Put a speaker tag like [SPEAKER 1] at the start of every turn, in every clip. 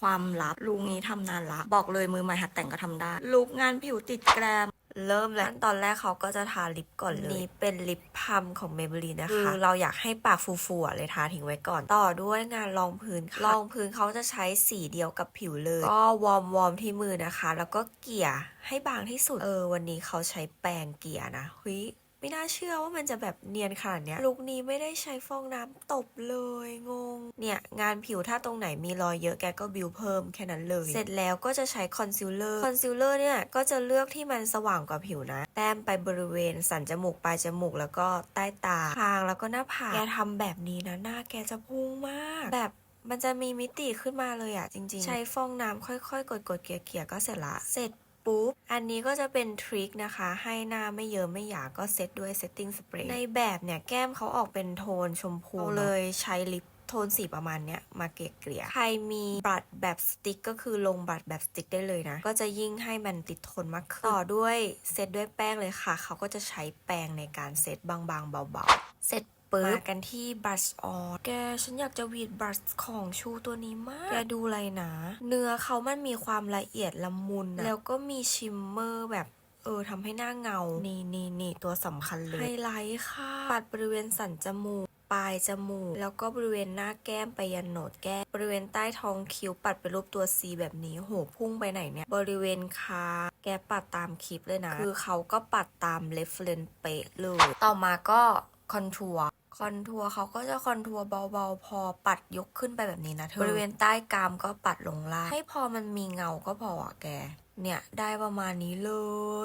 [SPEAKER 1] ความลับลุคนี้ทำนานละบอกเลยมือใหม่หัดแต่งก็ทำได้ลุคงานผิวติดแกรม
[SPEAKER 2] เริ่มแล้วตอนแรกเขาก็จะทาลิปก่อนเลย นี่เป็นลิปพัมของเมเบลีนะคะ คือเราอยากให้ปากฟูๆอะเลยทาทิ้งไว้ก่อน ต่อด้วยงานรองพื้นค่ะรองพื้นเขาจะใช้สีเดียวกับผิวเลย ก็วอร์มวอร์มที่มือนะคะ แล้วก็เกลี่ยให้บางที่สุด เออ วันนี้เขาใช้แปรงเกลี่ยนะเฮ้ย ไม่น่าเชื่อว่ามันจะแบบเนียนขนาดเนี้ยลุคนี้ไม่ได้ใช้ฟองน้ำตบเลยงง เนี่ยงานผิวถ้าตรงไหนมีรอยเยอะแกก็บิวเพิ่มแค่นั้นเลย เสร็จแล้วก็จะใช้คอนซีลเลอร์คอนซีลเลอร์เนี่ยก็จะเลือกที่มันสว่างกว่าผิวนะ แต้มไปบริเวณสันจมูกปลายจมูกแล้วก็ใต้ตาคางแล้วก็หน้าผากแกทำแบบนี้นะหน้าแกจะพุ่งมากแบบมันจะมีมิติขึ้นมาเลยอะจริง ๆ ใช้ฟองน้ำค่อยๆ กดๆเกลี่ยๆก็เสร็จละเสร็จ ปุ๊บ อันนี้ก็จะเป็นทริคนะคะ ให้หน้าไม่เยิ้มไม่หยาก็เซตด้วยเซตติ้งสเปรย์ในแบบเนี่ย แก้มเขาออกเป็นโทนชมพูเลยใช้ลิปโทนสีประมาณเนี้ยมาเกลี่ยๆใครมีบัตรแบบสติ๊กก็คือลงบัตรแบบสติ๊กได้เลยนะ ก็จะยิ่งให้มันติดทนมากขึ้นต่อด้วยเซตด้วยแป้งเลยค่ะ เขาก็จะใช้แป้งในการเซตบางๆ เบาๆเสร็จ ปุ๊บมากันที่บรัชออนแกฉันอยากจะหวีดบรัชของชูตัวนี้มาก แกดูอะไรนะ เนื้อเขามันมีความละเอียดละมุนนะแล้วก็มีชิมเมอร์แบบเออทำให้หน้าเงา นี่นี่นี่ตัวสำคัญเลย ไฮไลท์ค่ะ ปัดบริเวณสันจมูก ปลายจมูก แล้วก็บริเวณหน้าแก้มไปยันโหนดแก้ม บริเวณใต้ท้องคิ้วปัดเป็นรูปตัว C แบบนี้ โหพุ่งไปไหนเนี่ย บริเวณคางแกปัดตามคลิปเลยนะ คือเขาก็ปัดตามเลฟเลนเป๊ะเลย ต่อมาก็คอนทัวร์ คอนทัวร์เขาก็จะคอนทัวร์เบาๆ พอปัดยกขึ้นไปแบบนี้นะเธอบริเวณใต้กรามก็ปัดลงล่างให้พอมันมีเงาก็พออะแก เนี่ยได้ประมาณนี้เล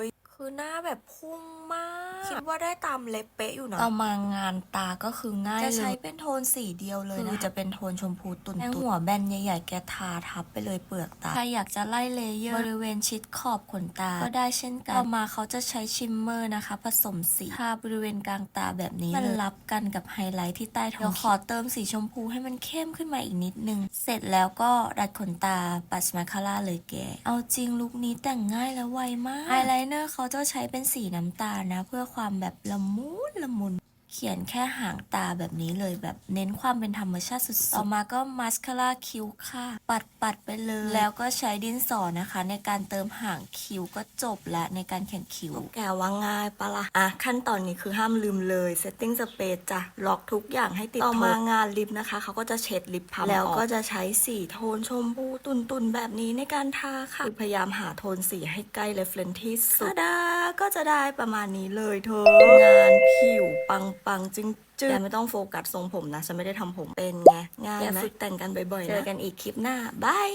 [SPEAKER 2] ย คือหน้าแบบพุ่งมาก คิดว่าได้ตามเล็บเป๊ะอยู่นะ
[SPEAKER 1] ต่อมางานตาก็คือง่าย
[SPEAKER 2] จะ
[SPEAKER 1] เล
[SPEAKER 2] ใช้
[SPEAKER 1] ย
[SPEAKER 2] เป็นโทนสีเดียวเลย
[SPEAKER 1] คือ
[SPEAKER 2] นะ
[SPEAKER 1] จะเป็นโทนชมพูตุ่น
[SPEAKER 2] แป้ง
[SPEAKER 1] ๆหัวแบนใหญ่ๆแกทาทับไปเลยเปลือกตา ใครอยากจะไล่เลเยอร์บริเวณชิดขอบขนตา ก็ได้เช่นกันต่อมาเขาจะใช้ชิมเมอร์นะคะ ผสมสีทาบริเวณกลางตาแบบนี้มันรับกันกับไฮไลท์ที่ใต้ท้องเดี๋ยวขอเติมสีชมพูให้มันเข้มขึ้นมาอีกนิดนึง เสร็จแล้วก็ดัดขนตาปัดมาคาร่าเลยแก เอาจริงลุคนี้แต่งง่ายและไวมากไฮไลเนอร์เขาจะใช้เป็นสีน้ำตาลนะ เพื่อความแบบละมุนละมุน เขียนแค่หางตาแบบนี้เลยแบบเน้นความเป็นธรรมชาติสุดๆต่อมาก็มาสคาร่าคิ้วค่ะ ปัดปัดๆไปเลย แล้วก็ใช้ดินสอนะคะ ในการเติมหางคิ้วก็จบและในการเขียนคิ้ว แกว่าง่ายปะละ่ะอะ ขั้นตอนนี้คือห้ามลืมเลย setting space จ้ะล็อกทุกอย่างให้ติดต่อมางานลิปนะคะ เขาก็จะเช็ดลิปพับแล้วก็จะใช้สีโทนชมพูตุนๆแบบนี้ในการทาค่ะคือพยายามหาโทนสีให้ใกล้เรฟเลนที่สุดดา ก็จะได้ประมาณนี้เลยเธองานผิวปังปังๆจึงจึงแต่ไม่ต้องโฟกัสทรงผมนะ ฉันไม่ได้ทำผมเป็นไง ง่ายไหมฝึกแต่งกันบ่อยๆนะเจอกันอีกคลิปหน้าบาย